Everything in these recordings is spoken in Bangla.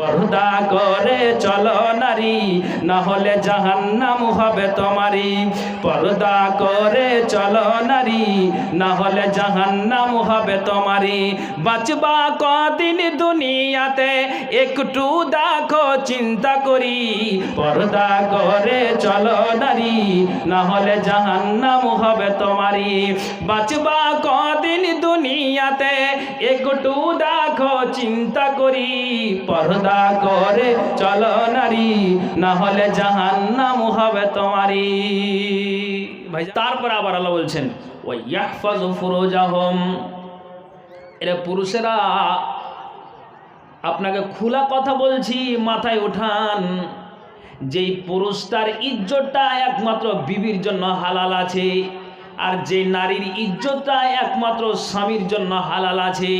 পর্দা করে চলো নারী না হলে জাহান্নাম হবে তোমারই। পর্দা করে চলো নারী না হলে জাহান্নাম হবে তোমারই। বাঁচবা কদিন দুনিয়াতে, একটু দেখো চিন্তা করি। পর্দা করে চলো নারী না হলে জাহান্নাম হবে তোমারই। বাঁচবা কদিন দুনিয়াতে, একটু চিন্তা করি, পর্দা করে চলো নারী না হলে জাহান্নাম হবে তোমারই। ভাই, তারপর আবার আল্লাহ বলছেন ওই ইয়াহফাজু ফুরুজাহুম। এরা পুরুষেরা, আপনাকে খোলা কথা বলছি, মাথায় ওঠান যেই পুরুষটার ইজ্জতটা একমাত্র বিবির জন্য হালাল আছে, আর যে নারীর ইজ্জতটা একমাত্র স্বামীর জন্য হালাল আছে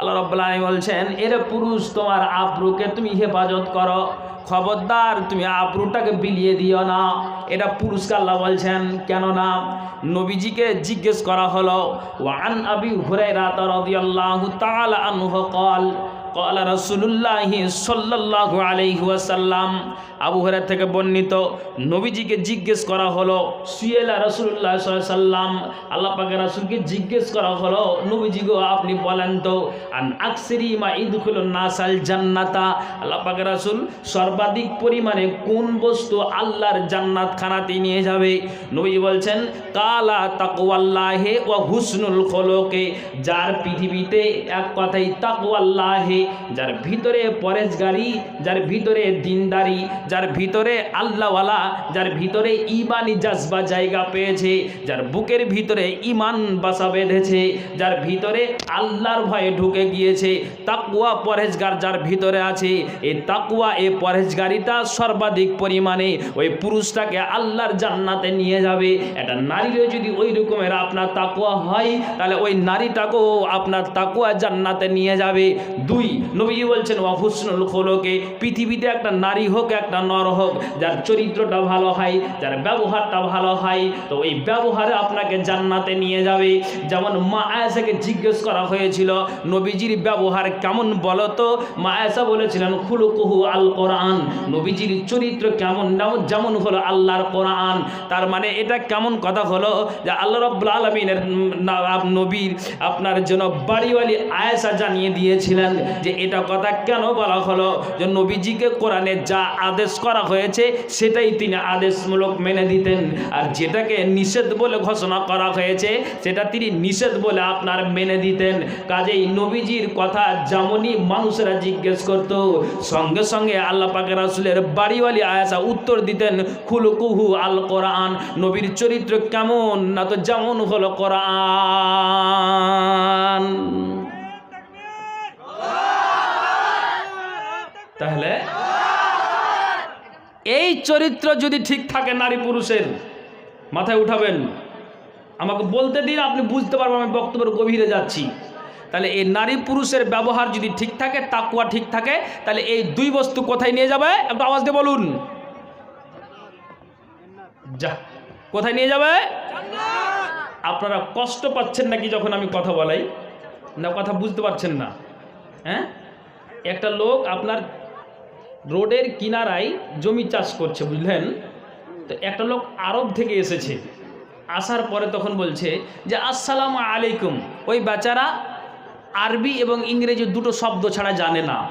আল্লাহ রব্লা বলছেন, এর পুরুষ, তোমার আব্রুকে তুমি হেফাজত করো। খবরদার, তুমি আব্রুটাকে বিলিয়ে দিও না। এটা পুরুষকে আল্লাহ বলছেন, কেননা নবীজিকে জিজ্ঞেস করা হলো ওয়ান আবি হুরাইরা রাত রদি আল্লাহ তাল আনহ কল قال رسول الله صلى الله عليه وسلم আবু হুরায়রা থেকে বর্ণিত নবীজিকে জিজ্ঞেস করা হলো সুয়েলা রাসূলুল্লাহ সাল্লাল্লাহু আলাইহি সাল্লাম আল্লাহ পাকের রাসূলকে জিজ্ঞেস করা হলো নবীজি গো আপনি বলেন তো আন আকসিরি মা ইদখুলুন নাসাল জান্নাতা আল্লাহ পাকের রাসূল সর্বাধিক পরিমাণে কোন বস্তু আল্লাহর জান্নাত খানাতে নিয়ে যাবে নবী বলছেন কালা তাকওয়াল্লাহে ওয়া হুসনুল খলকে যার পৃথিবীতে এক কথাই তাকওয়াল্লাহে যার ভিতরে পরেশগারি, যার ভিতরে দিনদারি, যার ভিতরে আল্লাহওয়ালা, যার ভিতরে ইমানি জাজবা জায়গা পেয়েছে, যার বুকের ভিতরে ইমান বাসা বেঁধেছে, যার ভিতরে আল্লাহর ভয়ে ঢুকে গিয়েছে তাকুয়া পরেশগার যার ভিতরে আছে, এই তাকুয়া এই পরেশগারিটা সর্বাধিক পরিমাণে ওই পুরুষটাকে আল্লাহর জান্নাতে নিয়ে যাবে। একটা নারীরও যদি ওই রকমের আপনার তাকুয়া হয়, তাহলে ওই নারীটাকেও আপনার তাকুয়া জান্নাতে নিয়ে যাবে। দুই নবীজি বলছেন ওয়াহুসনুল খোলকে, পৃথিবীতে একটা নারী হোক, একটা নর হোক, যার চরিত্রটা ভালো হয়, যার ব্যবহারটা ভালো হয়, তো ওই ব্যবহারে আপনাকে জান্নাতে নিয়ে যাবে। যেমন মা আয়াসাকে জিজ্ঞেস করা হয়েছিল, নবীজির ব্যবহার কেমন বলো তো? মা আয়াসা বলেছিলেন, খুলুকুহু আল কোরআন। নবীজির চরিত্র কেমন যেমন- হলো আল্লাহর কোরআন, তার মানে এটা কেমন কথা হলো যে আল্লাহ রব্বুল আলমিনের নবীর আপনার জন্য বাড়িওয়ালি আয়েশা জানিয়ে দিয়েছিলেন। যে এটা কথা কেন বলা হলো? যে নবীজিকে কোরআনে যা আদেশ করা হয়েছে, সেটাই তিনি আদেশমূলক মেনে দিতেন আর যেটাকে নিষেধ বলে ঘোষণা করা হয়েছে, সেটা তিনি নিষেধ বলে আপনার মেনে দিতেন কাজেই নবীজির কথা যেমনই মানুষেরা জিজ্ঞেস করত, সঙ্গে সঙ্গে আল্লাহ পাকের রাসুলের বাড়িওয়ালি আয়াসা উত্তর দিতেন, খুলুকুহু আল কোরআন নবীর চরিত্র কেমন? না তো যেমন হলো কোরআন। তাহলে? এই চরিত্র যদি ঠিক থাকে নারী পুরুষের, মাথায় উঠাবেন। আমাকে বলতে দিন, আপনি বুঝতে পারবেন আমি বক্তব্যের গভীরে যাচ্ছি। তাহলে এই নারী পুরুষের ব্যবহার যদি ঠিক থাকে, তাকুয়া ঠিক থাকে, তাহলে এই দুই বস্তু কোথায় নিয়ে যাবে? একটু আওয়াজ দিয়ে বলুন। যা, কোথায় নিয়ে যাবে? আপনারা কষ্ট পাচ্ছেন নাকি যখন আমি কথা বলাই? না, কথা বুঝতে পারছেন না। হ্যাঁ? একটা লোক আপনার রোডের কিনারায় জমি চাষ করছে, বুঝলেন? তো একটা লোক আরব থেকে এসেছে। আসার পরে তখন বলছে যে, আসসালাম আলাইকুম। ওই বেচারা আরবি এবং ইংরেজি দুটো শব্দ ছাড়া জানে না।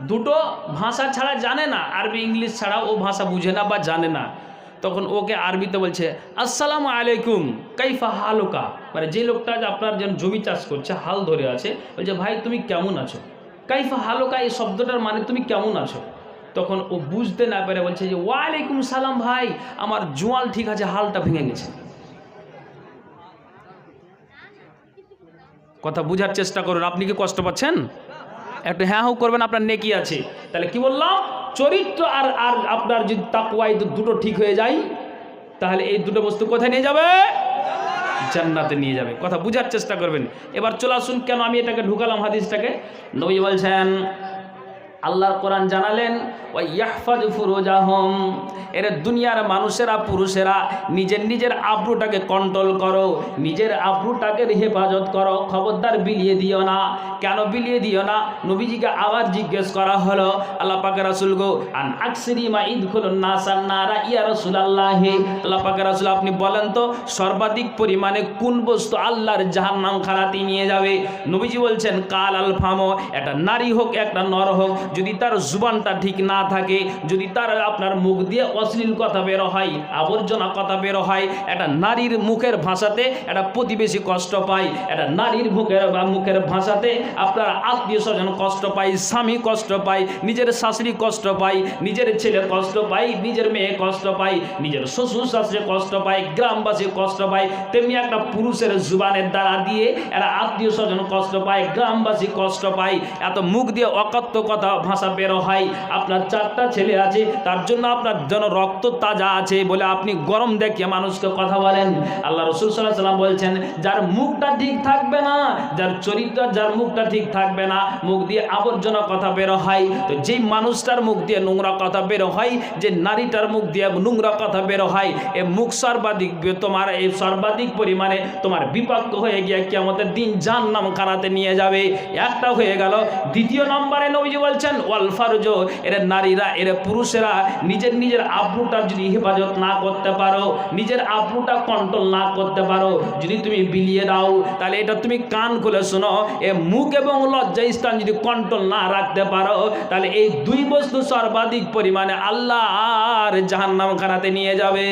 দুটো ভাষা ছাড়া জানে না, আরবি, ইংলিশ ছাড়া ও ভাষা বুঝে না বা জানে না। তখন ওকে আরবিতে বলছে, আসসালাম আলাইকুম, কাইফা হালুকা? মানে যে লোকটা আপনার যেন জমি চাষ করছে, হাল ধরে আছে, বলছে, ভাই, তুমি কেমন আছো? কাইফা হালুকা, এই শব্দটার মানে তুমি কেমন আছো? তখন ও বুঝতে না পেরে বলছে যে, ওয়ালাইকুম সালাম ভাই, আমার জোয়াল ঠিক আছে, হালটা ভেঙে গেছে। কথা বুঝার চেষ্টা করুন, আপনি কি কষ্ট পাচ্ছেন? একটু হ্যাঁ হু করবেন, আপনার নেকি আছে। তাহলে কি বললাম? চরিত্র আর আর আপনার যদি তাকুয়া দুটো ঠিক হয়ে যায়, তাহলে এই দুটো বস্তু কোথায় নিয়ে যাবে? জান্নাতে নিয়ে যাবে। কথা বুঝার চেষ্টা করবেন। এবার চলে আসুন, কেন আমি এটাকে ঢুকালাম হাদিসটাকে? নবী বলছেন আল্লাহর কোরআন জানালেন ওয়াইয়াহফাজ ফুরুজাহম এর দুনিয়ার মানুষেরা, পুরুষেরা, নিজের নিজের আব্রুটাকে কন্ট্রোল করো, নিজের আব্রুটাকে হেফাজত করো, খবরদার বিলিয়ে দিও না। কেন বিলিয়ে দিও না? নবীজিকে আবার জিজ্ঞেস করা হলো, আল্লাহ পাকে রাসুল গো, আন আকসিরি মা ঈদ খুলুন না নারা ইয়া রাসুল আল্লাহে আল্লাহ পাকে রাসুল আপনি বলেন তো, সর্বাধিক পরিমাণে কোন বস্তু আল্লাহর জাহান্নাম খারাতি নিয়ে যাবে? নবীজি বলছেন, কাল আল ফামো একটা নারী হোক, একটা নর হোক যদি তার জুবানটা ঠিক না থাকে যদি তার আপনার মুখ দিয়ে অশ্লীল কথা বেরো হয় আবর্জনা কথা বেরো হয় একটা নারীর মুখের ভাষাতে একটা প্রতিবেশী কষ্ট পায় একটা নারীর মুখের বা মুখের ভাষাতে আপনার আত্মীয় স্বজন কষ্ট পায় স্বামী কষ্ট পায় নিজের শাশুড়ি কষ্ট পায় নিজের ছেলে কষ্ট পায় নিজের মেয়ে কষ্ট পায় নিজের শ্বশুর শাশুড়ি কষ্ট পায় গ্রামবাসী কষ্ট পায় তেমনি একটা পুরুষের জুবানের দ্বারা দিয়ে একটা আত্মীয় স্বজন কষ্ট পায় গ্রামবাসী কষ্ট পায় এত মুখ দিয়ে অকথ্য কথা ভাষা বেরো হয়। আপনার চারটা ছেলে আছে, তার জন্য আপনার যেন রক্ত তাজা আছে বলে আপনি গরম দেখিয়ে মানুষকে কথা বলেন। আল্লাহ রসুল সাল্লাহ সাল্লাম বলছেন, যার মুখটা ঠিক থাকবে না, যার চরিত্র, যার মুখটা ঠিক থাকবে না, মুখ দিয়ে আবর্জনা কথা বেরো হয়। তো যেই মানুষটার মুখ দিয়ে নোংরা কথা বেরো হয়, যে নারীটার মুখ দিয়ে নোংরা কথা বেরো হয়, এ মুখ সর্বাধিক তোমার এই সর্বাধিক পরিমাণে তোমার বিপক্ষ হয়ে গিয়ে কেমতের দিন জান নাম খানাতে নিয়ে যাবে। একটা হয়ে গেল। দ্বিতীয় নম্বরে নবীজি বলছেন ওয়াল ফারুজ, এর নারীরা, এর পুরুষেরা, নিজের নিজের আব্রুটা যদি হেফাজত না করতে পারো, নিজের আব্রুটা কন্ট্রোল না করতে পারো, যদি তুমি বিলিয়ে দাও, তাহলে এটা তুমি কান খুলে শোনো, এ মুখ এবং লজ্জা স্থান যদি কন্ট্রোল না রাখতে পারো, তাহলে এই দুই বস্তু সর্বাধিক পরিমাণে আল্লাহ আর জাহান্নাম খানাতে নিয়ে যাবে।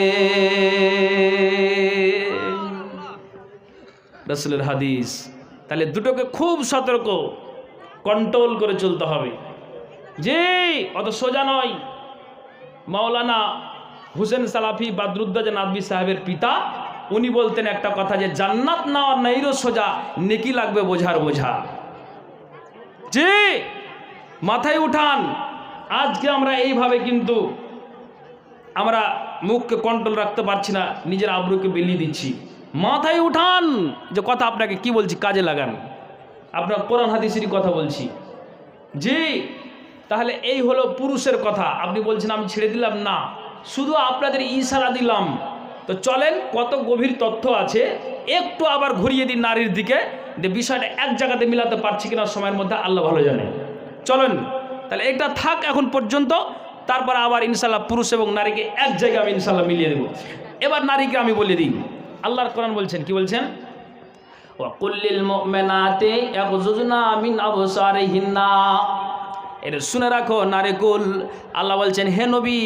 রসুলের হাদিস, তাহলে দুটোকে খুব সতর্ক কন্ট্রোল করে চলতে হবে। যে, অত সোজা নয়। মাওলানা হুসেন সালাফি বাদরুদ্দাজ নাদবি সাহেবের পিতা, উনি বলতেন একটা কথা যে, জান্নাত নেওয়ার নাইরো সোজা, নেকি লাগবে বোঝার বোঝা। যে, মাথায় উঠান, আজকে আমরা এইভাবে কিন্তু আমরা মুখকে কন্ট্রোল রাখতে পারছি না, নিজের আব্রুকে বেলিয়ে দিচ্ছি। মাথায় উঠান যে, কথা আপনাকে কি বলছি, কাজে লাগান। আপনার কোরআন হাদিসেরই কথা বলছি। জি তাহলে এই হলো পুরুষের কথা। আপনি বলছেন, আমি ছেড়ে দিলাম। না, শুধু আপনাদের ইশারা দিলাম। তো চলেন, কত গভীর তথ্য আছে। একটু আবার ঘুরিয়ে দিন নারীর দিকে যে বিষয়টা এক জায়গাতে মিলাতে পারছি কিনা সময়ের মধ্যে, আল্লাহ ভালো জানে। চলেন, তাহলে এটা থাক এখন পর্যন্ত। তারপর আবার ইনশাল্লাহ পুরুষ এবং নারীকে এক জায়গায় আমি ইনশাল্লাহ মিলিয়ে দেবো। এবার নারীকে আমি বলে দিই। আল্লাহর কোরআন বলছেন, কি বলছেন? ও ওয়াকুল্লিল মুমিনাতি ইয়াগযুজনা মিন আবসারিহিন্না। এটা শুনে রাখো নারেকুল আল্লাহ বলছেন, হে নবী,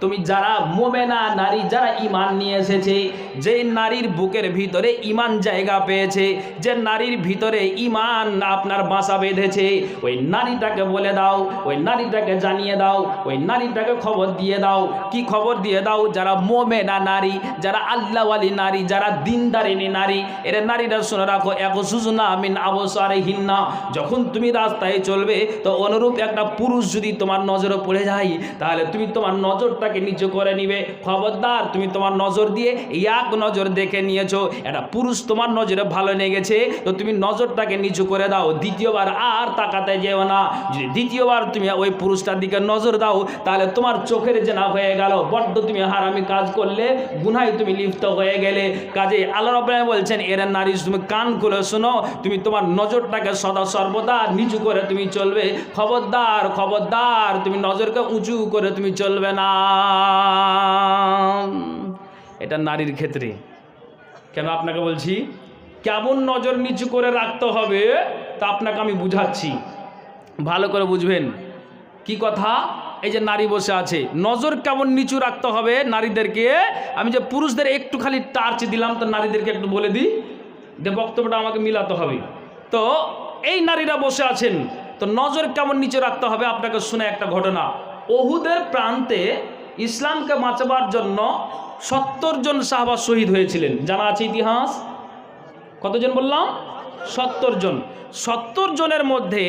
তুমি যারা মোমেনা, নারী যারা ইমান নিয়ে এসেছে, যে নারীর বুকের ভিতরে ইমান জায়গা পেয়েছে, যে নারীর ভিতরে ইমান আপনার বাসা বেঁধেছে, ওই নারীটাকে বলে দাও, ওই নারীটাকে জানিয়ে দাও, ওই নারীটাকে খবর দিয়ে দাও। কি খবর দিয়ে দাও? যারা মোমেনা নারী, যারা আল্লাহওয়ালি নারী, যারা দিনদারিনী নারী, এর নারীরা শুনে রাখো এক সুজনা আমিন আবসারে হিন্না যখন তুমি রাস্তায় চলবে, তো অনুরূপ একটা পুরুষ যদি তোমার নজরে পড়ে যায়, তাহলে তুমি তোমার নজরটাকে নিচু করে নিবে। খবরদার, তুমি তোমার নজর দিয়ে এক নজর দেখে নিয়েছো। একটা পুরুষ তোমার নজরে ভালো লেগেছে, তো তুমি নজরটাকে নিচু করে দাও। দ্বিতীয়বার আর তাকাতে যেও না। যদি দ্বিতীয়বার তুমি ওই পুরুষটার দিকে নজর দাও, তাহলে তোমার চোখের জেনা হয়ে গেল। বড্ড তুমি হারামি কাজ করলে, গুনায় তুমি লিপ্ত হয়ে গেলে। কাজে আল্লাহ বলছেন, এর নারী তুমি কান খুলে শোনো। তুমি তোমার নজরটাকে সদা সর্বদা নিচু করে তুমি চলবে। খবরদার খবরদার খবরদার, তুমি নজরকে উঁচু করে তুমি চলবে না। এটা নারীর ক্ষেত্রে। কেন আপনাকে বলছি? কেমন নজর নিচু করে রাখতে হবে, তা আপনাকে আমি বুঝাচ্ছি। ভালো করে বুঝবেন। কি কথা? এই যে নারী বসে আছে, নজর কেমন নিচু রাখতে হবে নারীদেরকে? আমি যে পুরুষদের একটু খালি টার্চ দিলাম, তো নারীদেরকে একটু বলে দিই। যে বক্তব্যটা আমাকে মিলাতে হবে। তো এই নারীরা বসে আছেন তো নজর কেমন নিচে রাখতে হবে আপনাকে শুনে একটা ঘটনা। ওহুদের প্রান্তে ইসলামকে বাঁচাবার জন্য সত্তর জন সাহাবা শহীদ হয়েছিলেন। জানা আছে ইতিহাস? কতজন বললাম? সত্তর জন। সত্তর জনের মধ্যে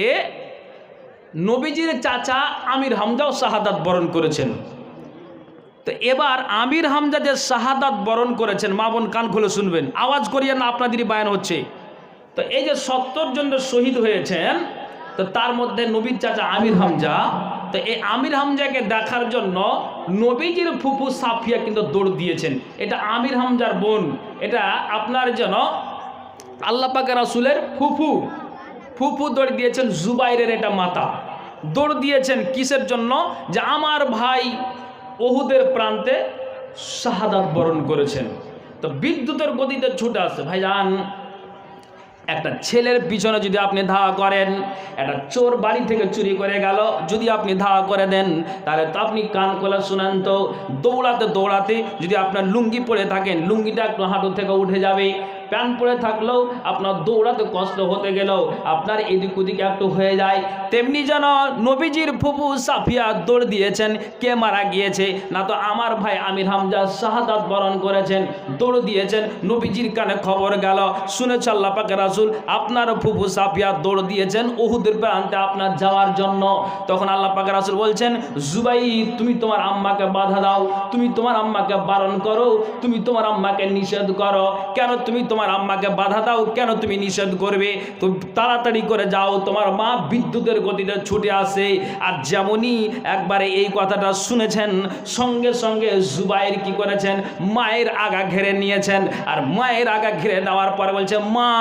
নবীজির চাচা আমির হামজাও শাহাদাত বরণ করেছেন। তো এবার আমির হামজা যে শাহাদাত বরণ করেছেন, মা বোন কান খুলে শুনবেন। আওয়াজ করিয়ে না, আপনাদেরই বায়ান হচ্ছে। তো এই যে সত্তর জন শহীদ হয়েছেন তো তার মধ্যে নবীর চাচা আমির হামজা, তো এই আমির হামজাকে দেখার জন্য নবীজির ফুফু সাফিয়া কিন্তু দৌড় দিয়েছেন। এটা আমির হামজার বোন, এটা আপনার যেন আল্লাহ পাকের রাসুলের ফুফু। ফুফু দৌড় দিয়েছেন জুবাইরের এটা মাতা। দৌড় দিয়েছেন কিসের জন্য? যে আমার ভাই ওহুদের প্রান্তে শাহাদাত বরণ করেছেন। তো বিদ্যুতের গতিতে ছুটে আসছে ভাইজান একটা ছেলের পিছনে যদি আপনি ধাওয়া করেন, একটা চোর বাড়ি থেকে চুরি করে গেল, যদি আপনি ধাওয়া করে দেন, তাহলে তো আপনি কান খোলা শুনেন তো, দৌড়াতে দৌড়াতে যদি আপনার লুঙ্গি পরে থাকেন, লুঙ্গিটা একটু হাঁটু থেকে উঠে যাবে। প্যান্ট পরে থাকলেও আপনার দৌড়াতে কষ্ট হতে গেলেও আপনার এদিক ওদিক একটু হয়ে যায়। তেমনি যেন নবীজির ফুপু সাফিয়া দৌড় দিয়েছেন, কে মারা গিয়েছে, না তো আমার ভাই আমির হামজা শাহাদাত বরণ করেছেন, দৌড় দিয়েছেন, নবীজির কানে খবর গেল। শুনেছে আল্লাহ পাকে রাসুল, আপনার ফুপু সাফিয়া দৌড় দিয়েছেন ওহুদের প্রান্তে আপনার যাওয়ার জন্য। তখন আল্লাহ পাকে রাসুল বলছেন জুবাই তুমি তোমার আম্মাকে বাধা দাও, তুমি তোমার আম্মাকে বারণ করো, তুমি তোমার আম্মাকে নিষেধ করো। কেন তুমি তোমার আম্মাকে বাধা দাও, কেন তুমি নিষেধ করবে? তো তাড়াতাড়ি করে যাও, তোমার মা বিদ্যুতের গতিতে ছুটে আসে। আর যেমনই একবারে এই কথাটা শুনেছেন, সঙ্গে সঙ্গে জুবাইর কি করেছেন? মায়ের আগা ঘেরে নিয়েছেন। আর মায়ের আগা ঘিরে নেওয়ার পরে বলছে, মা,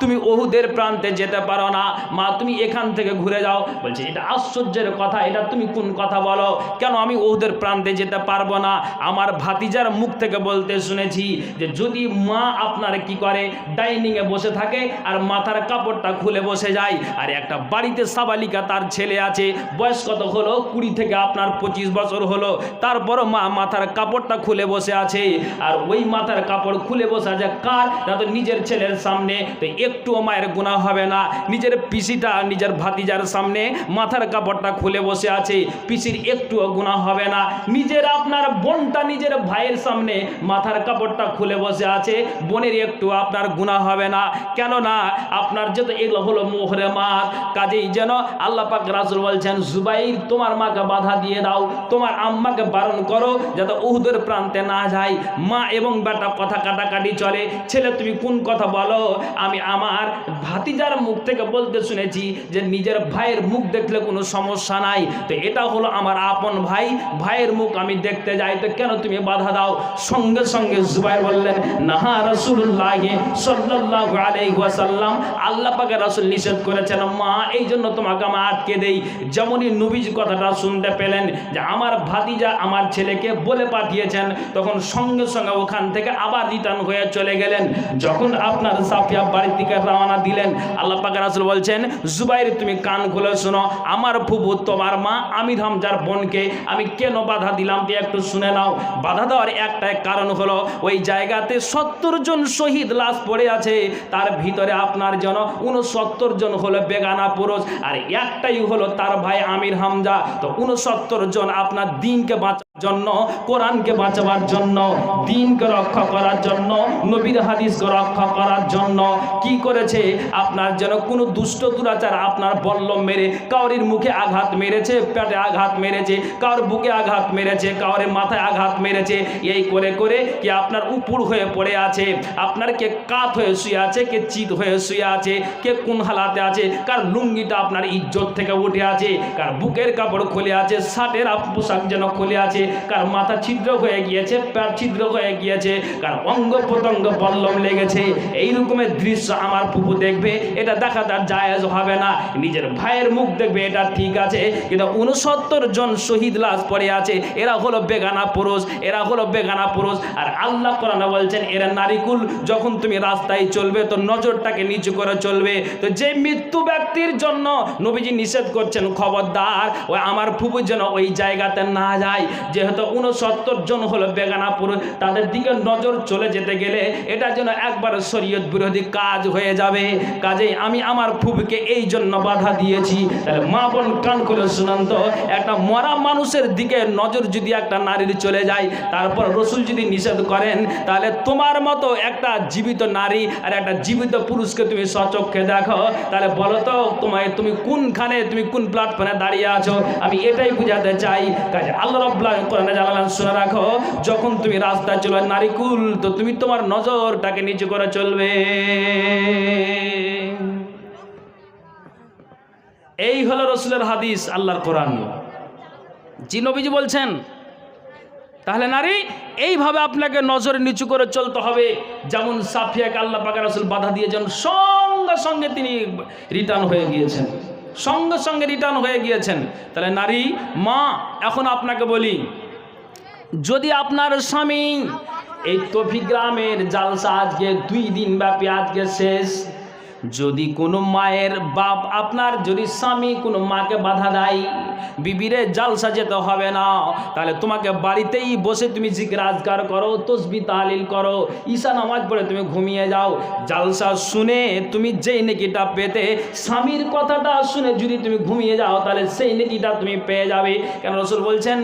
তুমি ওহুদের প্রান্তে যেতে পারো না। মা, তুমি এখান থেকে ঘুরে যাও। বলছে, এটা আশ্চর্যের কথা, এটা তুমি কোন কথা বলো? কেন আমি ওহুদের প্রান্তে যেতে পারব না? আমার ভাতিজার মুখ থেকে বলতে শুনেছি যে, যদি মা আপনার কি করে? ডাইনিংয়ে বসে থাকে আর মাথার কাপড়টা খুলে বসে যায়। আর একটা বাড়িতে সাবালিকা তার ছেলে আছে। বয়স কত হলো? কুড়ি থেকে আপনার পঁচিশ বছর হলো। তারপরও মা মাথার কাপড়টা খুলে বসে আছে। আর ওই মাথার কাপড় খুলে বসে আছে কার? না তো নিজের ছেলের সামনে। তো একটুও মায়ের গুণা হবে না। নিজের পিসিটা নিজের ভাতিজার সামনে মাথার কাপড়টা খুলে বসে আছে। পিসির একটুও গুণা হবে না। নিজের আপনার বোনটা নিজের ভাইয়ের সামনে মাথার কাপড়টা খুলে বসে আছে। বোনের একটু আপনার গুণা হবে না। কেন না আপনার যেহেতু এগুলো হলো মোহরে মা কাজেই যেন আল্লাহ পাক রাসুল বলছেন, জুবাইর, তোমার মাকে বাধা দিয়ে দাও, তোমার আম্মাকে বারণ করো, যাতে উহুদের প্রান্তে না যায়। মা এবং বেটা কথা কাটাকাটি চলে। ছেলে, তুমি কোন কথা বলো? আমি আমার ভাতিজার মুখ থেকে বলতে শুনেছি যে, নিজের ভাইয়ের মুখ দেখলে কোনো সমস্যা নাই। তো এটা হলো আমার আপন ভাই। ভাইয়ের মুখ আমি দেখতে যাই, তো কেন তুমি বাধা দাও? সঙ্গে সঙ্গে জুবাইর বললেন, নাহা রসুল্লাহ সাল্লাল্লাহু আলাইহি ওয়াসাল্লাম আল্লাহ পাকে রাসূল নিষেধ করেছেন, মা এই জন্য তোমাকে আমি আটকে দেই। যেমনই নবীজ কথাটা শুনতে পেলেন যে, আমার ভাতিজা আমার ছেলেকে বলে পাঠিয়েছেন। তখন সঙ্গে সঙ্গে ওখান থেকে আবার রিটার্ন হয়ে চলে গেলেন। যখন আপনার সাফিয়া বাড়ির দিকে রওনা দিলেন, আল্লাহ পাকে রাসূল বলছেন, জুবাইর, তুমি কান খুলে শোনো। আমার ফুবু তোমার মা আমির হামজার বোনকে আমি কেন বাধা দিলাম তুই একটু শুনে নাও। বাধা দেওয়ার একটাই কারণ হলো, ওই জায়গাতে সত্তর জন শহীদ লাশ পড়ে আছে, তার ভিতরে আপনার জন উনসত্তর জন হলো বেগানা পুরুষ, আর একটাই হলো তার ভাই আমির হামজা। তো উনসত্তর জন আপনার দিনকে বাঁচার জন্য, কোরআনকে বাঁচাবার জন্য, দিনকে রক্ষা করার জন্য, নবীর হাদিসকে রক্ষা করার জন্য। কি করেছে? আপনার যেন কোনো দুষ্ট দুরাচার আপনার বল্লম মেরে, কাউরির মুখে আঘাত মেরেছে, পেটে আঘাত মেরেছে, কারোর বুকে আঘাত মেরেছে, কাউরের মাথায় আঘাত মেরেছে। এই করে করে কি আপনার উপর হয়ে পড়ে আছে। আপনার কে কাত হয়ে শুয়ে আছে, কে চিত হয়ে শুয়ে আছে, কে কোন হালাতে আছে, কার লুঙ্গিটা আপনার ইজ্জত থেকে উঠে আছে, কার বুকের কাপড় খুলে আছে, শার্টের পোশাক যেন খুলে আছে, কার মাথা ছিদ্র হয়ে গিয়েছে, প্যাট ছিদ্র হয়ে গিয়েছে, কার অঙ্গ প্রত্যঙ্গ বল্লম লেগেছে, এই রকমের দৃশ্য আমার পুপু দেখবে, এটা দেখা তার জায়েজ হবে না, নিজের ভাইয়ের মুখ দেখবে, এটা ঠিক আছে, কিন্তু উনসত্তর জন শহীদ লাশ পড়ে আছে, এরা হলো বেগানা পুরুষ, এরা হলো বেগানা পুরুষ, আর আল্লাহ কোরআনে বলছেন, এরা নারিকুল যখন তুমি রাস্তায় চলবে, তো নজরটাকে নিচু করে চলবে। তো যে মৃত্যু ব্যক্তির জন্য নবীজি নিষেধ করছেন, খবরদার ওই আমার ফুবু যেন ওই জায়গাতে না যায়। যেহেতু উনসত্তর জন হলো বেগানা পুরুষ তাদের দিকে নজর চলে যেতে গেলে এটা যেন একবার শরীয়ত বিরোধী কাজ হয়ে যাবে। কাজেই আমি আমার ফুবুকে এই জন্য বাধা দিয়েছি। তাহলে মা বোন কান করে শুনান তো, একটা মরা মানুষের দিকে নজর যদি একটা নারীর চলে যায়, তারপর রসুল যদি নিষেধ করেন, তাহলে তোমার মতো একটা জীবিত নারী আর একটা জীবিত পুরুষকে তুমি সচক্ষে দেখো। তাহলে বলো তো, তোমায় তুমি কোনখানে, তুমি কোন প্ল্যাটফর্মে দাঁড়িয়ে আছো? আমি এটাই বুঝাতে চাই। কাজে আল্লাহ রব্লা কোরআনে জানালাম শুনে রাখো, যখন তুমি রাস্তায় চলো নারীকুল, তো তুমি তোমার নজরটাকে নিচু করে চলবে। এই হলো রসুলের হাদিস, আল্লাহর কোরআন। জি নবীজি বলছেন তাহলে নারী, এইভাবে আপনাকে নজরে নিচু করে চলতে হবে। যেমন সাফিয়াকে আল্লাহ পাকের রসুল বাধা দিয়েছেন, সঙ্গে সঙ্গে তিনি রিটার্ন হয়ে গিয়েছেন। সঙ্গে সঙ্গে রিটার্ন হয়ে গিয়েছেন। তাহলে নারী, মা, এখন আপনাকে বলি, যদি আপনার স্বামী এই তফি গ্রামের জালসা আজকে দুই দিন ব্যাপী আজকে শেষ যদি কোনো মায়ের বাপ আপনার, যদি স্বামী কোনো মাকে বাধা দেয়, বিবিরে জালসা যেতে হবে না। তাহলে তোমাকে বাড়িতেই বসে তুমি জিকির করো, তসবি তালিল করো, ঈশা নামাজ পড়ে তুমি ঘুমিয়ে যাও। জালসা শুনে তুমি যেই নেকিটা পেতে, স্বামীর কথাটা শুনে যদি তুমি ঘুমিয়ে যাও, তাহলে সেই নেকিটা তুমি পেয়ে যাবে। কেন রসুল বলছেন,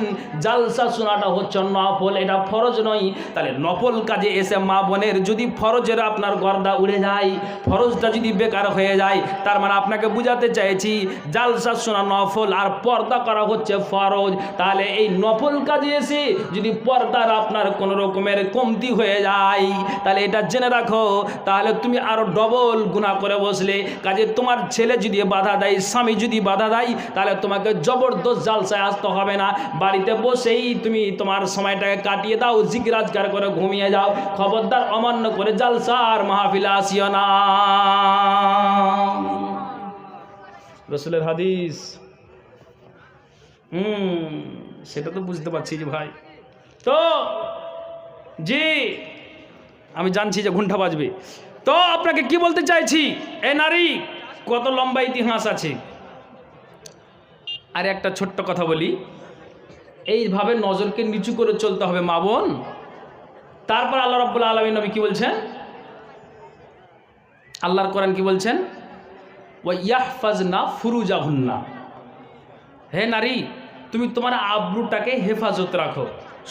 জালসা শোনাটা হচ্ছে নফল, এটা ফরজ নয়। তাহলে নফল কাজে এসে মা বোনের যদি ফরজের আপনার গর্দা উড়ে যায়, ফরজটা যদি বেকার হয়ে যায়। তার মানে আপনাকে বুঝাতে চাইছি, জালসা শোনা নফল আর পর্দা করা হচ্ছে ফরজ। তাহলে এই নফল কাজে এসে যদি পর্দার আপনার কোনো রকমের কমতি হয়ে যায়, তাহলে এটা জেনে রাখো। তাহলে তুমি আরও ডবল গুণা করে বসলে। কাজে তোমার ছেলে যদি বাধা দেয়, স্বামী যদি বাধা দেয়, তাহলে তোমাকে জবরদস্ত জালসায় আসতে হবে না। বাড়িতে বসেই তুমি তোমার সময়টাকে কাটিয়ে দাও জিজ্ঞাজগার করে ঘুমিয়ে যাও। খবরদার অমান্য করে জালসার মাহফিলে আসিও না। রসুলের হাদিস। হুম, সেটা তো বুঝতে পারছি যে ভাই। তো, জি, আমি জানছি যে ঘণ্টা বাজবে। তো, আপনাকে কি বলতে চাইছি? এ নারী, কত লম্বা ইতিহাস আছে। আর একটা ছোট্ট কথা বলি। এইভাবে নজরকে নিচু করে চলতে হবে মা বোন। তারপর আল্লাহ রব্বুল আলমী নবী কি বলছেন? আল্লাহর কোরআন কি বলছেন? ও ইয়াহফাজনা ফুরুজাহুন্না। হে নারী, তুমি তোমার আব্রুটাকে হেফাজত রাখো,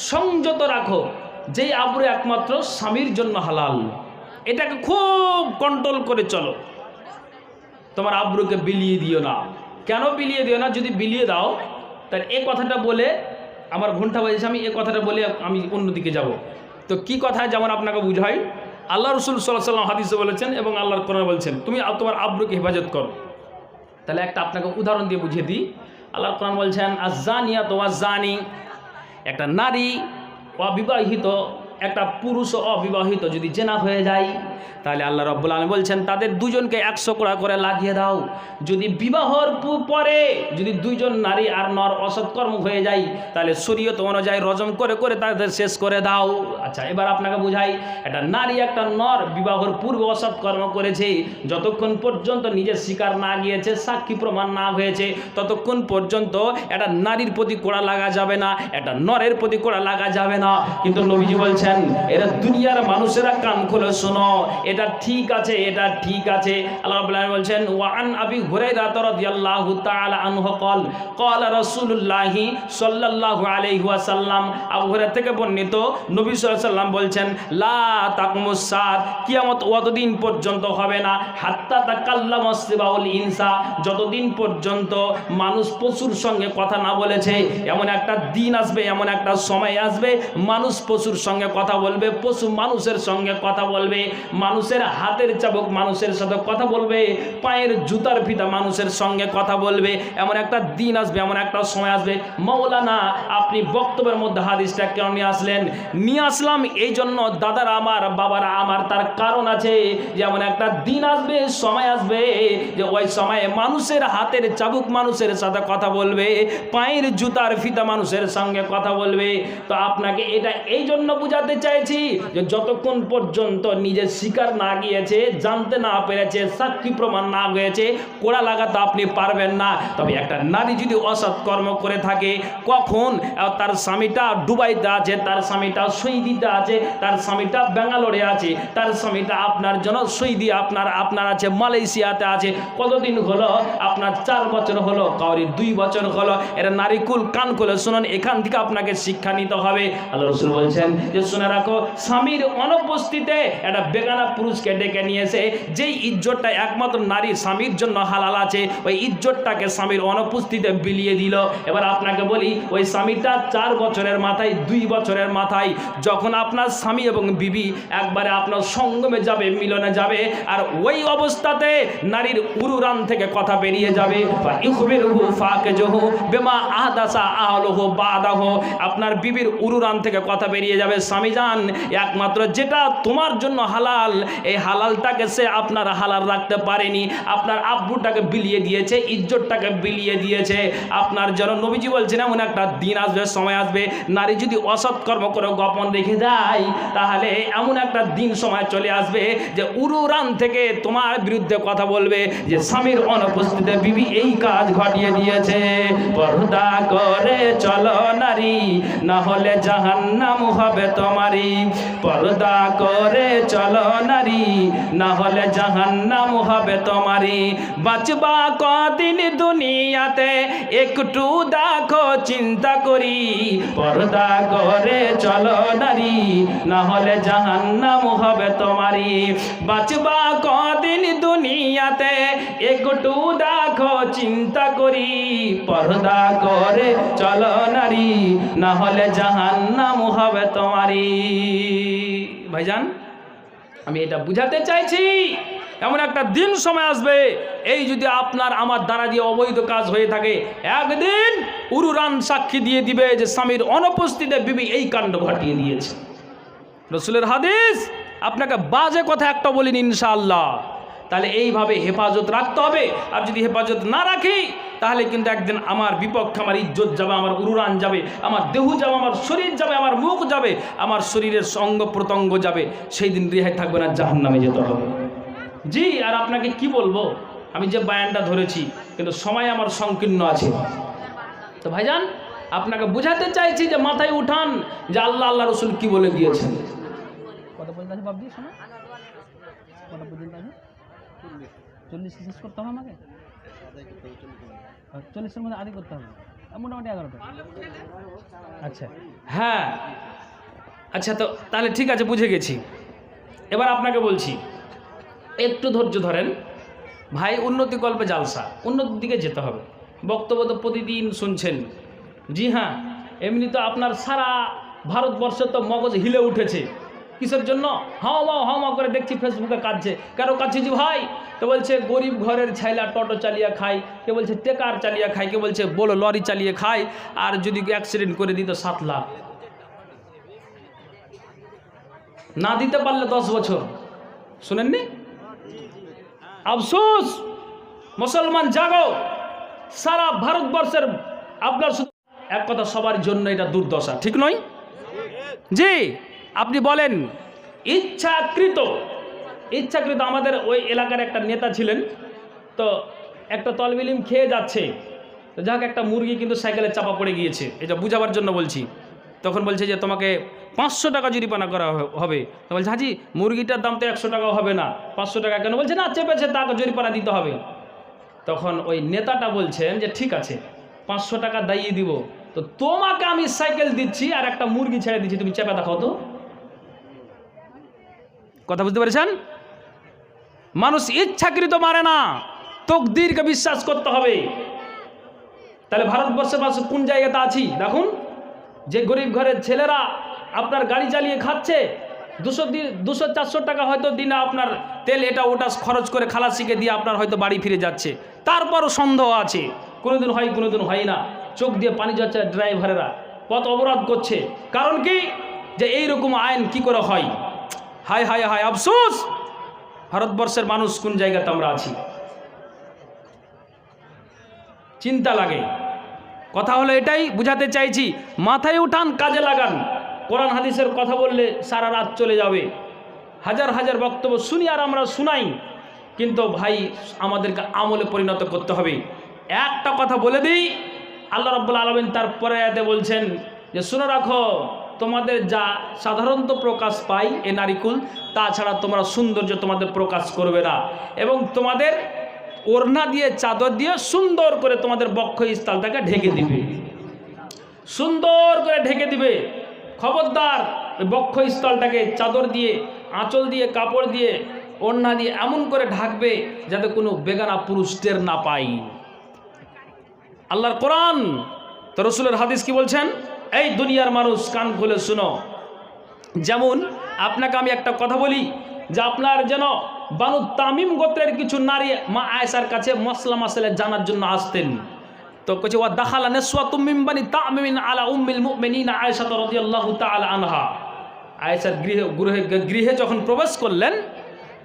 সংযত রাখো, যেই আব্রু একমাত্র স্বামীর জন্য হালাল। এটাকে খুব কন্ট্রোল করে চলো। তোমার আব্রুকে বিলিয়ে দিও না। কেন বিলিয়ে দিও না? যদি বিলিয়ে দাও, তাহলে এ কথাটা বলে, আমার ঘণ্টা বাজেছে, আমি এ কথাটা বলে আমি অন্যদিকে যাব। তো কি কথা যেমন আপনাকে বুঝাই? আল্লাহ রসুল সাল্লাহ সাল্লাম হাদিসে বলেছেন এবং আল্লাহর কোরআন বলছেন, তুমি তোমার আব্রুকে হেফাজত করো। তাহলে একটা আপনাকে উদাহরণ দিয়ে বুঝিয়ে দিই। আল্লাহর কোরআন বলছেন আর আজানিয়া তো আজানি একটা নারী অবিবাহিত, একটা পুরুষ অবিবাহিত যদি জেনা হয়ে যায় তাহলে আল্লাহ রব্বুল আলম বলছেন, তাদের দুজনকে একশো কোড়া করে লাগিয়ে দাও। যদি বিবাহর পরে যদি দুইজন নারী আর নর অসৎকর্ম হয়ে যায়, তাহলে শরীয়ত অনুযায়ী রজম করে করে তাদের শেষ করে দাও। আচ্ছা এবার আপনাকে বুঝাই, একটা নারী একটা নর বিবাহর পূর্বে অসৎকর্ম করেছে, যতক্ষণ পর্যন্ত নিজের শিকার না গিয়েছে, সাক্ষী প্রমাণ না হয়েছে, ততক্ষণ পর্যন্ত একটা নারীর প্রতি কোড়া লাগা যাবে না, একটা নরের প্রতি কোড়া লাগা যাবে না। কিন্তু নবীজি বলছেন, এরা দুনিয়ার মানুষেরা কান খুলে শোনো এটা ঠিক আছে, এটা ঠিক আছে। আল্লাহ বলছেন ওয়ান আবি কল কল আবু থেকে বর্ণিত নবী বলছেন কিয়ামত অতদিন পর্যন্ত হবে না। হাত্তা তাকাল্লাম ইনসা, যতদিন পর্যন্ত মানুষ পশুর সঙ্গে কথা না বলেছে, এমন একটা দিন আসবে, এমন একটা সময় আসবে, মানুষ পশুর সঙ্গে কথা বলবে, পশু মানুষের সঙ্গে কথা বলবে, মানুষ মানুষের হাতের চাবুক মানুষের সাথে কথা বলবে, পায়ের জুতার ফিতা মানুষের সঙ্গে কথা বলবে, এমন একটা দিন আসবে, এমন একটা সময় আসবে। মৌলানা, আপনি বক্তব্যের মধ্যে হাদিসটা কেন নিয়ে আসলেন? নিয়ে আসলাম এই জন্য দাদার আমার, বাবারা আমার, তার কারণ আছে যেমন একটা দিন আসবে, সময় আসবে যে ওই সময়ে মানুষের হাতের চাবুক মানুষের সাথে কথা বলবে, পায়ের জুতার ফিতা মানুষের সঙ্গে কথা বলবে। তো আপনাকে এটা এই জন্য বুঝাতে চাইছি যে যতক্ষণ পর্যন্ত নিজের শিকার না গিয়েছে, জানতে না পেরেছে, সাক্ষী প্রমাণ না হয়েছে, কোড়া লাগাতে আপনি পারবেন না। তবে একটা নারী যদি অসৎ কর্ম করে থাকে, কখন তার স্বামীটা দুবাইতে আছে, তার স্বামীটা সৌদিতে আছে, তার স্বামীটা ব্যাঙ্গালোরে আছে, তার স্বামীটা আপনার জন্য সৌদি, আপনার আপনার আছে, মালয়েশিয়াতে আছে, কতদিন হলো? আপনার চার বছর হলো, কাউরি দুই বছর হলো। এরা নারীকুল কান খুলে শুনুন, এখান থেকে আপনাকে শিক্ষা নিতে হবে। আল্লাহ রসুল বলছেন যে, শুনে রাখো, স্বামীর অনুপস্থিতিতে একটা বেগানা পুরুষকে ডেকে নিয়েছে, যেই ইজ্জতটা একমাত্র নারী স্বামীর জন্য হালাল আছে, ওই ইজ্জতটাকে স্বামীর অনুপস্থিতিতে বিলিয়ে দিল। এবার আপনাকে বলি, ওই স্বামীটা চার বছরের মাথায়, দুই বছরের মাথায়, যখন আপনার স্বামী এবং বিবি একবারে আপনার সঙ্গমে যাবে, মিলনে যাবে, আর ওই অবস্থাতে নারীর উরুরান থেকে কথা বেরিয়ে যাবে আপনার বিবির উরুরান থেকে কথা বেরিয়ে যাবে, স্বামী যান একমাত্র যেটা তোমার জন্য হালাল এই হালালটাকে সে আপনার হালাল রাখতে পারেনি। আপনার আব্বুটাকে বিলিয়ে দিয়েছে, ইজ্জতটাকে বিলিয়ে দিয়েছে। আপনার যেন নবীজি বলছেন, এমন একটা দিন আসবে, সময় আসবে। নারী যদি অসৎ কর্ম করে গোপন রেখে দেয়, তাহলে এমন একটা দিন, সময় চলে আসবে যে উরুরান থেকে তোমার বিরুদ্ধে কথা বলবে, যে স্বামীর অনুপস্থিতিতে বিবি এই কাজ ঘটিয়ে দিয়েছে। পর্দা করে চলো নারী, না হলে জাহান্নাম হবে তোমারই। পর্দা করে চলো নারী না হলে জাহান্নাম হবে তোমারই। বাঁচবা কদিন দুনিয়াতে, একটু দেখো, চিন্তা করি। পর্দা করে চলো নারী, না হলে জাহান্নাম হবে তোমারই। বাঁচবা কদিন দুনিয়াতে, একটু দেখো, চিন্তা করি। পর্দা করে চলো নারী, না হলে জাহান্নাম হবে তোমারই। ভাইজান? আমি এটা বুঝাতে চাইছি, এমন একটা দিন সময় আসবে, এই যদি আপনার আমার দ্বারা দিয়ে অবৈধ কাজ হয়ে থাকে, একদিন উরুরান সাক্ষী দিয়ে দিবে যে স্বামীর অনুপস্থিতিতে বিবি এই কাণ্ড ঘটিয়ে দিয়েছে। রসুলের হাদিস, আপনাকে বাজে কথা একটা বলিনি ইনশাআল্লাহ। তাহলে এইভাবে হেফাজত রাখতে হবে। আর যদি হেফাজত না রাখি, তাহলে কিন্তু একদিন আমার বিপক্ষে আমার ইজ্জত যাবে, আমার উরুরান যাবে, আমার দেহ যাবে, আমার শরীর যাবে, আমার মুখ যাবে, আমার শরীরের সঙ্গ প্রত্যঙ্গ যাবে, সেই দিন রেহাই থাকবে না জাহান নামে যেতে হবে। জি, আর আপনাকে কি বলব? আমি যে বায়ানটা ধরেছি, কিন্তু সময় আমার সংকীর্ণ আছে। তো ভাইজান, আপনাকে বুঝাতে চাইছি যে মাথায় উঠান যে আল্লাহ আল্লাহ রসুল কি বলে গিয়েছেন আছে বাবজি শোনো কত পর্যন্ত আছে চল্লিশ শেষ করতে হবে আমাকে? চল্লিশের মধ্যে আদি করতে হবে। মোটামুটি এগারোটা। আচ্ছা। হ্যাঁ। আচ্ছা তো তাহলে ঠিক আছে, বুঝে গেছি। এবার আপনাকে বলছি, একটু ধৈর্য ধরেন। ভাই, উন্নতি কল্পে জালসা। উন্নতির দিকে যেতে হবে। বক্তব্য তো প্রতিদিন শুনছেন। জি হ্যাঁ এমনি তো আপনার সারা ভারতবর্ষে তো মগজ হিলে উঠেছে। কিসের জন্য? হাও মাও হাও মাও করে দেখছি ফেসবুকে কাঁদছে। কারও কাছে জি ভাই? তো বলছে, গরিব ঘরের ছাইলা টোটো চালিয়ে খায় কে বলছে, টেকার চালিয়ে খায় কে বলছে, বলো, লরি চালিয়ে খায় আর যদি অ্যাক্সিডেন্ট করে দিত সাত লাখ। না দিতে পারলে দশ বছর। শুনেননি? আফসোস! মুসলমান, জাগো! সারা ভারতবর্ষের আপনার এক কথা, সবার জন্য এটা দুর্দশা। ঠিক নয়? জি! আপনি বলেন, ইচ্ছাকৃত ইচ্ছাকৃত আমাদের ওই এলাকার একটা নেতা ছিলেন, তো একটা তলবিলিম খেয়ে যাচ্ছে। তো যাক, একটা মুরগি কিন্তু সাইকেলে চাপা পড়ে গিয়েছে। এটা বুঝাবার জন্য বলছি। তখন বলছে যে, তোমাকে পাঁচশো টাকা জরিমানা করা হবে। তো বলছে, হাজি, মুরগিটার দাম তো একশো টাকাও হবে না। পাঁচশো টাকা কেন? বলছে, না, চেপেছে, তাকে জরিমানা দিতে হবে। তখন ওই নেতাটা বলছেন যে, ঠিক আছে, পাঁচশো টাকা দাইয়ে দিব। তো তোমাকে আমি সাইকেল দিচ্ছি আর একটা মুরগি ছেড়ে দিচ্ছি, তুমি চেপে দেখো তো। কথা বুঝতে পেরেছেন? মানুষ ইচ্ছাকৃত মারে না, তকদিরকে বিশ্বাস করতে হবে। তাহলে ভারতবর্ষের মানুষ কোন জায়গাতে আছি? দেখুন, যে গরিব ঘরের ছেলেরা আপনার গাড়ি চালিয়ে খাচ্ছে, দুশো দুশো চারশো টাকা হয়তো দিনে আপনার তেল এটা ওটা খরচ করে খালাসিকে দিয়ে আপনার হয়তো বাড়ি ফিরে যাচ্ছে। তারপরও সন্দেহ আছে। কোনোদিন হয় কোনোদিন হয় না। চোখ দিয়ে পানি যাচ্ছে ড্রাইভারেরা। পথ অবরোধ করছে। কারণ কি? যে এইরকম আইন কি করে হয়? হায় হায় হায় আফসোস! ভারতবর্ষের মানুষ কোন জায়গাতে আমরা আছি? চিন্তা লাগে। কথা হলো এটাই, বুঝাতে চাইছি, মাথায় উঠান, কাজে লাগান। কোরআন, হাদিসের কথা বললে সারা রাত চলে যাবে। হাজার হাজার বক্তব্য শুনি আর আমরা শুনাই, কিন্তু ভাই, আমাদেরকে আমলে পরিণত করতে হবে। একটা কথা বলে দিই, আল্লাহ রব্বুল আলমিন তার পরে বলছেন যে, শুনে রাখো তোমাদের যা সাধারণত প্রকাশ পাই এ নারিকুল, তাছাড়া তোমরা সৌন্দর্য তোমাদের প্রকাশ করবে না। এবং তোমাদের ওড়না দিয়ে, চাদর দিয়ে সুন্দর করে তোমাদের বক্ষ স্থলটাকে ঢেকে দিবে। সুন্দর করে ঢেকে দিবে। খবরদার, ওই বক্ষস্থলটাকে চাদর দিয়ে, আঁচল দিয়ে, কাপড় দিয়ে, ওড়না দিয়ে এমন করে ঢাকবে যাতে কোনো বেগানা পুরুষ টের না পাই আল্লাহর কোরআন, তো রসুলের হাদিস কি বলছেন? এই দুনিয়ার মানুষ কান খুলে শুনো। যেমন আপনাকে আমি একটা কথা বলি যে আপনার যেন বানু তামিম গোত্রের কিছু নারী মা আয়েশার কাছে মশলা মাসালে জানার জন্য আসতেন। তো কছে ওয়া দাখালা নেসওয়া তুমিম বানি তামিমিন আলা উম্মিল মুমিনিনা আয়েশা রাদিয়াল্লাহু তাআলা আনহা। আয়েশার গৃহে গৃহে গৃহে যখন প্রবেশ করলেন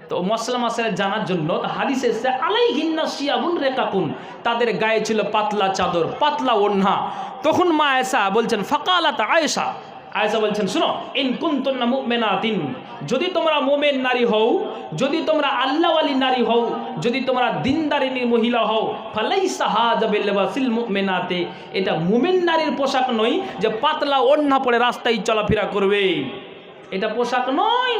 তো মশলা মাসালে জানার জন্য হাদিসে এসে আলাইহিন্না সিয়াবুন রেকাকুন। তাদের গায়ে ছিল পাতলা চাদর, পাতলা ওড়না। তখন মা আয়েশা বলছেন, ফাকালাত আয়েশা। আয়েশা বলছেন, শুনো, ইন কুনতুন্না মুমিনাতিন। যদি তোমরা মোমেন নারী হও, যদি তোমরা আল্লাহওয়ালি নারী হও, যদি তোমরা দিনদারিনী মহিলা হও ফালাই হাজা বিল্লাবাসিল মুমিনাতে। এটা মোমেন নারীর পোশাক নয় যে পাতলা ওড়না পরে রাস্তায় চলাফেরা করবে। এটা পোশাক নয়।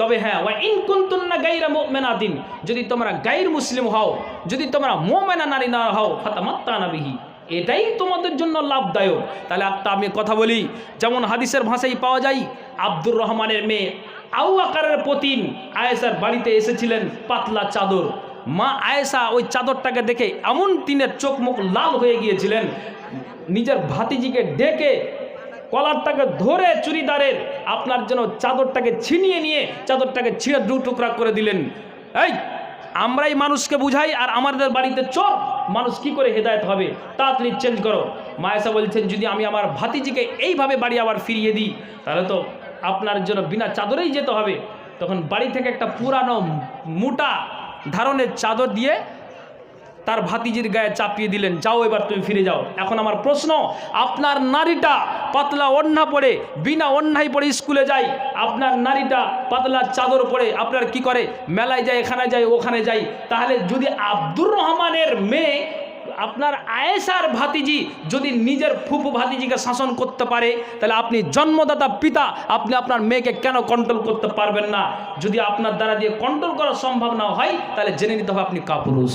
তবে হ্যাঁ ওয়া ইন কুনতুন্না গায়রা মুমিনাতিন, যদি তোমরা গায়র মুসলিম হও, যদি তোমরা মুমিনা নারী না হও, ফাতামাত্তানা বিহি। এটাই তোমাদের জন্য লাভদায়ক। তাহলে একটা আমি কথা বলি, যেমন হাদিসের ভাষায় পাওয়া যায়, আব্দুর রহমানের মেয়ে আউ আকারের পতিন আয়েসার বাড়িতে এসেছিলেন পাতলা চাদর। মা আয়েশা ওই চাদরটাকে দেখে এমন তিনের চোখ মুখ লাল হয়ে গিয়েছিলেন, নিজের ভাতিজিকে ডেকে কলারটাকে ধরে চুরিদারের আপনার যেন চাদরটাকে ছিনিয়ে নিয়ে চাদরটাকে ছিঁড়ে দু টুকরা করে দিলেন। এই, আমরাই মানুষকে বুঝাই আর আমাদের বাড়িতে চোর মানুষ কি করে হেদায়ত হবে তাড়াতাড়ি চেঞ্জ করো। মায়েসা বলছেন, যদি আমি আমার ভাতিজিকে এইভাবে বাড়ি আবার ফিরিয়ে দিই, তাহলে তো আপনার জন্য বিনা চাদরেই যেতে হবে। তখন বাড়ি থেকে একটা পুরানো মোটা ধারণের চাদর দিয়ে তার ভাতিজির গায়ে চাপিয়ে দিলেন, যাও এবার তুমি ফিরে যাও। এখন আমার প্রশ্ন, আপনার নারীটা পাতলা ওড়না পরে, বিনা ওড়নাই পরে স্কুলে যায়, আপনার নারীটা পাতলা চাদর পরে আপনার কি করে? মেলায় যায়, এখানে যায়, ওখানে যায়। তাহলে যদি আব্দুর রহমানের মেয়ে, আপনার আয়েশার ভাতিজি যদি নিজের ফুফু ভাতিজিকে শাসন করতে পারে, তাহলে আপনি জন্মদাতা পিতা, আপনি আপনার মেয়েকে কেন কন্ট্রোল করতে পারবেন না? যদি আপনার দ্বারা দিয়ে কন্ট্রোল করা সম্ভব না হয়, তাহলে জেনে নিতে হবে আপনি কাপুরুষ।